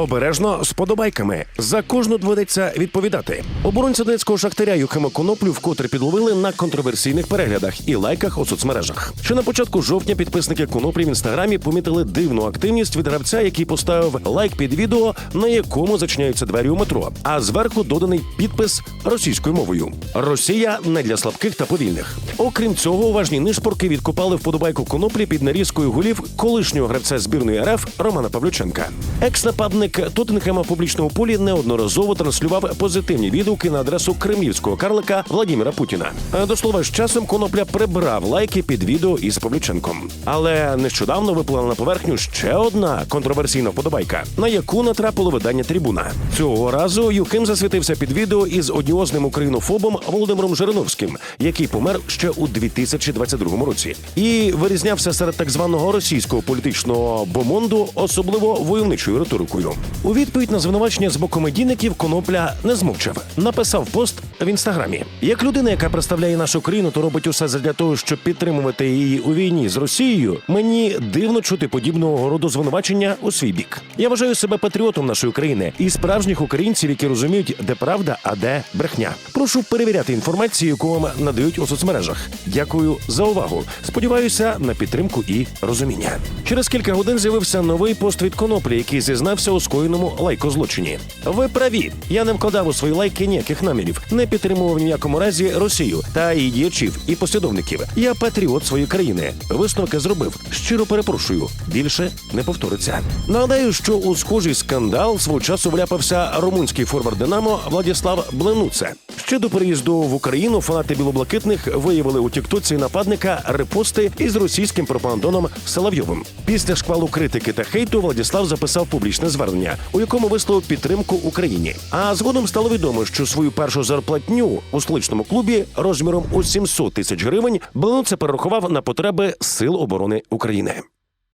Обережно з подобайками. За кожну доведеться відповідати. Оборонця донецького шахтаря Юхима Коноплю вкотре підловили на контроверсійних переглядах і лайках у соцмережах. Ще на початку жовтня підписники Коноплі в інстаграмі помітили дивну активність від гравця, який поставив лайк під відео, на якому зачиняються двері у метро. А зверху доданий підпис російською мовою: Росія не для слабких та повільних. Окрім цього, уважні нишпорки відкопали вподобайку коноплі під нарізкою голів колишнього гравця збірної РФ Романа Павлюченка. Екс-нападник Тоттенхема в публічному полі неодноразово транслював позитивні відгуки на адресу кремлівського карлика Владіміра Путіна. До слова, з часом конопля прибрав лайки під відео із Павлюченком. Але нещодавно виплила на поверхню ще одна контроверсійна вподобайка, на яку натрапило видання Трибуна. Цього разу Юхим засвітився під відео із одіозним українофобом Володимиром Жириновським, який помер ще у 2022 році, і вирізнявся серед так званого російського політичного бомонду, особливо войовничою риторикою. У відповідь на звинувачення з боку медійників Конопля не змовчав. Написав пост в інстаграмі. Як людина, яка представляє нашу країну, то робить усе для того, щоб підтримувати її у війні з Росією. Мені дивно чути подібного роду звинувачення у свій бік. Я вважаю себе патріотом нашої країни і справжніх українців, які розуміють, де правда, а де брехня. Прошу перевіряти інформацію, яку вам надають у соцмережах. Дякую за увагу. Сподіваюся на підтримку і розуміння. Через кілька годин з'явився новий пост від коноплі, який зізнався у скоєному лайкозлочині. Ви праві. Я не вкладав у свої лайки ніяких намірів, не підтримував ніякому разі Росію та її діячів і послідовників. Я патріот своєї країни. Висновки зробив. Щиро перепрошую. Більше не повториться. Нагадаю, що у схожий скандал свого часу вляпався румунський форвард Динамо Владіслав Бленуце. Ще до переїзду в Україну фанати білоблакитних виявили у тіктоці нападника репости із російським пропагандоном Соловйовим. Після шквалу критики та хейту Владіслав записав публічне звернення, у якому висловив підтримку Україні. А згодом стало відомо, що свою першу зарплатню у столичному клубі розміром у 700 тисяч гривень Бленуце перерахував на потреби Сил оборони України.